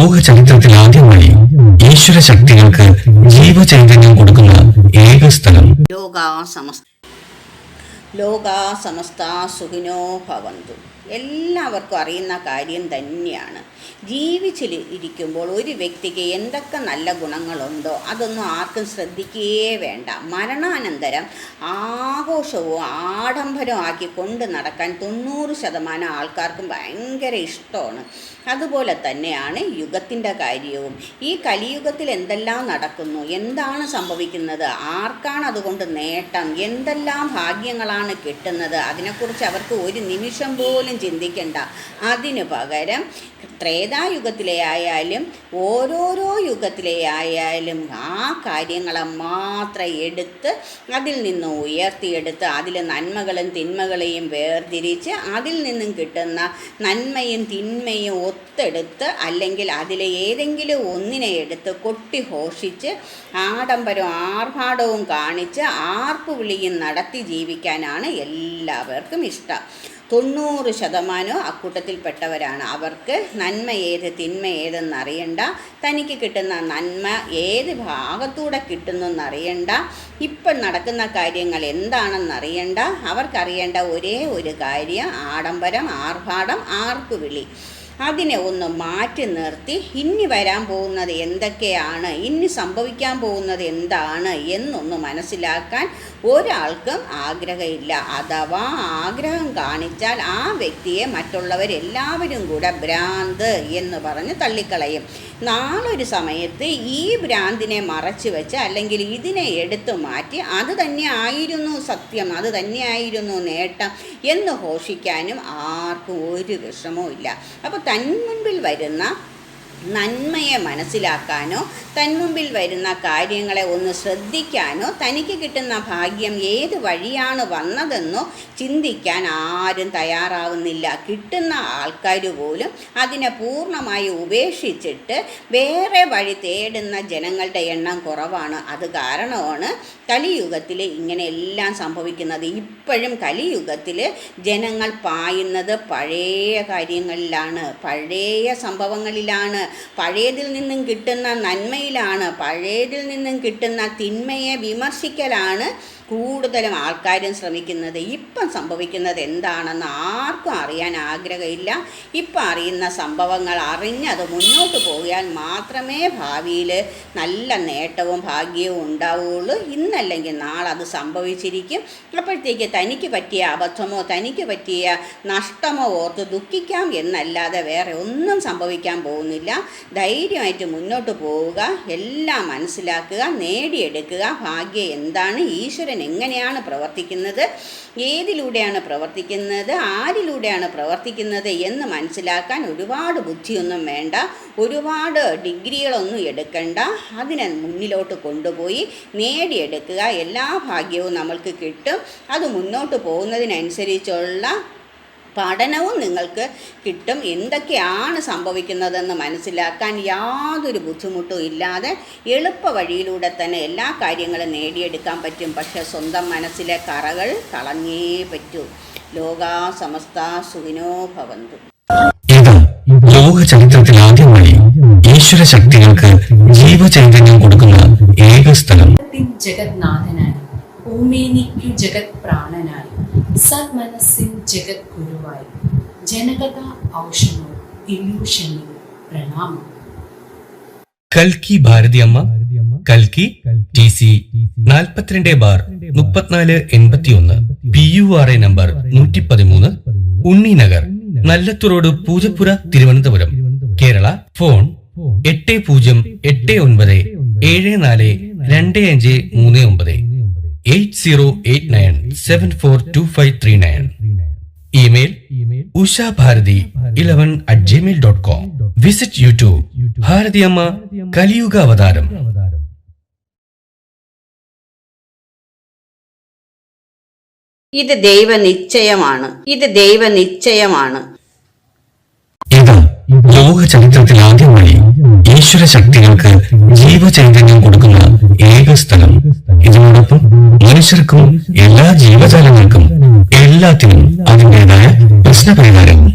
ലോക ചരിത്രത്തിൽ ആദ്യമായി ഈശ്വര ശക്തികൾക്ക് ജീവചൈതന്യം കൊടുക്കുന്ന ഏക സ്ഥലം. ലോകാ സമസ്ത ലോകാ സമസ്ത സുഖിനോ ഭവന്തു. എല്ലാവർക്കും അറിയുന്ന കാര്യം തന്നെയാണ്. ജീവിച്ചിൽ ഇരിക്കുമ്പോൾ ഒരു വ്യക്തിക്ക് എന്തൊക്കെ നല്ല ഗുണങ്ങളുണ്ടോ അതൊന്നും ആർക്കും ശ്രദ്ധിക്കുകയേ വേണ്ട. മരണാനന്തരം ആഘോഷവും ആഡംബരവും ആക്കി കൊണ്ട് നടക്കാൻ തൊണ്ണൂറ് ശതമാനം ആൾക്കാർക്കും ഭയങ്കര ഇഷ്ടമാണ്. അതുപോലെ തന്നെയാണ് യുഗത്തിന്റെ കാര്യവും. ഈ കലിയുഗത്തിൽ എന്തെല്ലാം നടക്കുന്നു? എന്താണ് സംഭവിക്കുന്നത്? ആർക്കാണ് അതുകൊണ്ട് നേട്ടം? എന്തെല്ലാം ഭാഗ്യങ്ങളാണ് കിട്ടുന്നത്? അതിനെക്കുറിച്ച് അവർക്ക് ഒരു നിമിഷം പോലും ചിന്തിക്കേണ്ട. അതിനു പകരം ത്രേതായുഗത്തിലെ ആയാലും ഓരോരോ യുഗത്തിലെ ആയാലും ആ കാര്യങ്ങളെ മാത്രം എടുത്ത് അതിൽ നിന്ന് ഉയർത്തിയെടുത്ത് അതിൽ നന്മകളും തിന്മകളെയും വേർതിരിച്ച് അതിൽ നിന്നും കിട്ടുന്ന നന്മയും തിന്മയും ഒത്തെടുത്ത് അല്ലെങ്കിൽ അതിലെ ഏതെങ്കിലും ഒന്നിനെ എടുത്ത് കൊട്ടി കൊട്ടിഘോഷിച്ച് ആഡംബരവും ആർഭാടവും കാണിച്ച് ആർപ്പുവിളിയും നടത്തി ജീവിക്കാനാണ് എല്ലാവർക്കും ഇഷ്ടം. തൊണ്ണൂറ് ശതമാനവും അക്കൂട്ടത്തിൽപ്പെട്ടവരാണ്. അവർക്ക് നന്മ ഏത് തിന്മ ഏതെന്ന് അറിയണ്ട തനിക്ക് കിട്ടുന്ന നന്മ ഏത് ഭാഗത്തൂടെ കിട്ടുന്നെന്നറിയണ്ട. ഇപ്പം നടക്കുന്ന കാര്യങ്ങൾ എന്താണെന്ന് അറിയണ്ട അവർക്കറിയേണ്ട ഒരേ ഒരു കാര്യം ആഡംബരം ആർഭാടം ആർപ്പുവിളി. അതിനെ ഒന്ന് മാറ്റി നിർത്തി ഇനി വരാൻ പോകുന്നത് എന്തൊക്കെയാണ്? ഇനി സംഭവിക്കാൻ പോകുന്നത് എന്താണ്? എന്നൊന്ന് മനസ്സിലാക്കാൻ ഒരാൾക്കും ആഗ്രഹമില്ല. അഥവാ ആഗ്രഹം കാണിച്ചാൽ ആ വ്യക്തിയെ മറ്റുള്ളവരെല്ലാവരും കൂടെ ഭ്രാന്ത് എന്ന് പറഞ്ഞ് തള്ളിക്കളയും. നാളൊരു സമയത്ത് ഈ ഭ്രാന്തിനെ മറച്ചു വെച്ച് അല്ലെങ്കിൽ ഇതിനെ എടുത്തു മാറ്റി അത് തന്നെ ആയിരുന്നു സത്യം അത് തന്നെയായിരുന്നു നേട്ടം എന്ന് ഘോഷിക്കാനും ആർക്കും ഒരു വിഷമവും ഇല്ല അപ്പോൾ തന്മുൻപിൽ വരുന്ന നന്മയെ മനസ്സിലാക്കാനോ തന്മുമ്പിൽ വരുന്ന കാര്യങ്ങളെ ഒന്ന് ശ്രദ്ധിക്കാനോ തനിക്ക് കിട്ടുന്ന ഭാഗ്യം ഏത് വഴിയാണ് വന്നതെന്നോ ചിന്തിക്കാൻ ആരും തയ്യാറാവുന്നില്ല. കിട്ടുന്ന ആൾക്കാർ പോലും അതിനെ പൂർണമായി ഉപേക്ഷിച്ചിട്ട് വേറെ വഴി തേടുന്ന ജനങ്ങളുടെ എണ്ണം കുറവാണ്. അത് കാരണമാണ് കലിയുഗത്തിൽ ഇങ്ങനെയെല്ലാം സംഭവിക്കുന്നത്. ഇപ്പോഴും കലിയുഗത്തിൽ ജനങ്ങൾ പായുന്നത് പഴയ കാര്യങ്ങളിലാണ് പഴയ സംഭവങ്ങളിലാണ്. പഴയതിൽ നിന്നും കിട്ടുന്ന നന്മയിലാണ് പഴയതിൽ നിന്നും കിട്ടുന്ന തിന്മയെ വിമർശിക്കലാണ് കൂടുതലും ആൾക്കാരും ശ്രമിക്കുന്നത് ഇപ്പം സംഭവിക്കുന്നത് എന്താണെന്ന് ആർക്കും അറിയാൻ ആഗ്രഹമില്ല. ഇപ്പം അറിയുന്ന സംഭവങ്ങൾ അറിഞ്ഞത് മുന്നോട്ട് പോയാൽ മാത്രമേ ഭാവിയിൽ നല്ല നേട്ടവും ഭാഗ്യവും ഉണ്ടാവുകയുള്ളൂ. ഇന്നല്ലെങ്കിൽ നാളെ അത് സംഭവിച്ചിരിക്കും. അപ്പോഴത്തേക്ക് തനിക്ക് പറ്റിയ അബദ്ധമോ തനിക്ക് പറ്റിയ നഷ്ടമോ ഓർത്ത് ദുഃഖിക്കാം എന്നല്ലാതെ വേറെ ഒന്നും സംഭവിക്കാൻ പോകുന്നില്ല. ധൈര്യമായിട്ട് മുന്നോട്ട് പോവുക എല്ലാം മനസ്സിലാക്കുക നേടിയെടുക്കുക. ഭാഗ്യം എന്താണ്? ഈശ്വരൻ എങ്ങനെയാണ് പ്രവർത്തിക്കുന്നത്? ഏതിലൂടെയാണ് പ്രവർത്തിക്കുന്നത്? ആരിലൂടെയാണ് പ്രവർത്തിക്കുന്നത് എന്ന് മനസ്സിലാക്കാൻ ഒരുപാട് ബുദ്ധിയൊന്നും വേണ്ട. ഒരുപാട് ഡിഗ്രികളൊന്നും എടുക്കണ്ട. അതിനെ മുന്നിലോട്ട് കൊണ്ടുപോയി നേടിയെടുക്കുക. എല്ലാ ഭാഗ്യവും നമ്മൾക്ക് കിട്ടും. അത് മുന്നോട്ട് പോകുന്നതിനനുസരിച്ചുള്ള പഠനവും നിങ്ങൾക്ക് കിട്ടും. എന്തൊക്കെയാണ് സംഭവിക്കുന്നതെന്ന് മനസ്സിലാക്കാൻ യാതൊരു ബുദ്ധിമുട്ടും ഇല്ലാതെ എളുപ്പ വഴിയിലൂടെ തന്നെ എല്ലാ കാര്യങ്ങളും നേടിയെടുക്കാൻ പറ്റും. പക്ഷേ സ്വന്തം മനസ്സിലെ കറകൾ കളഞ്ഞേ പറ്റൂ. ലോകാ സമസ്ത സുഖിനോ ഭവന്തു. ഇത് ലോക ചരിത്രത്തിൽ ആദ്യമായി ഈശ്വര ശക്തികൾക്ക് ജീവചൈതന്യം കൊടുക്കുന്ന ഏക സ്ഥലം. ജഗത്തിൻ ജഗന്നാഥനായി ഭൂമേനിക്കു ജഗത് പ്രാണനായി. സന്മനസ്സിൻ ജഗത് ഗുരുവായി ജനകഥ ഔഷണോ ഇല്യൂഷനിൽ പ്രണാമം. കൽക്കി ഭാരതിയമ്മ കൽക്കി ടി സി നാൽപ്പത്തിരണ്ട് ബാർ മുപ്പത്തിനാല് എൺപത്തിയൊന്ന് P you are A number നൂറ്റി പതിമൂന്ന് ഉണ്ണി നഗർ നല്ലത്തുറോഡ് പൂജപ്പുര തിരുവനന്തപുരം. കേരള ഫോൺ എട്ട് പൂജ്യം എട്ട് ഒൻപത് ഏഴ് നാല് രണ്ട് അഞ്ച് മൂന്ന് ഒമ്പത് eight zero eight nine seven four two five three nine. Email Usha Bharathi eleven at Gmail dot com visit YouTube Bharathiyamma കലിയുഗ അവതാരം ഇത് ദൈവനിശ്ചയമാണ്. ഇത് ദൈവനിശ്ചയമാണ്. ഇത് ലോക ചരിത്രത്തിൽ ആദ്യമായി ഈശ്വര ശക്തികൾക്ക് ജീവചൈതന്യം കൊടുക്കുന്ന ഏക സ്ഥലം. ഇതിനോടൊപ്പം മനുഷ്യർക്കും എല്ലാ ജീവജാലങ്ങൾക്കും എല്ലാത്തിനും അതിന്റെതായ പ്രശ്നപരിഹാരവും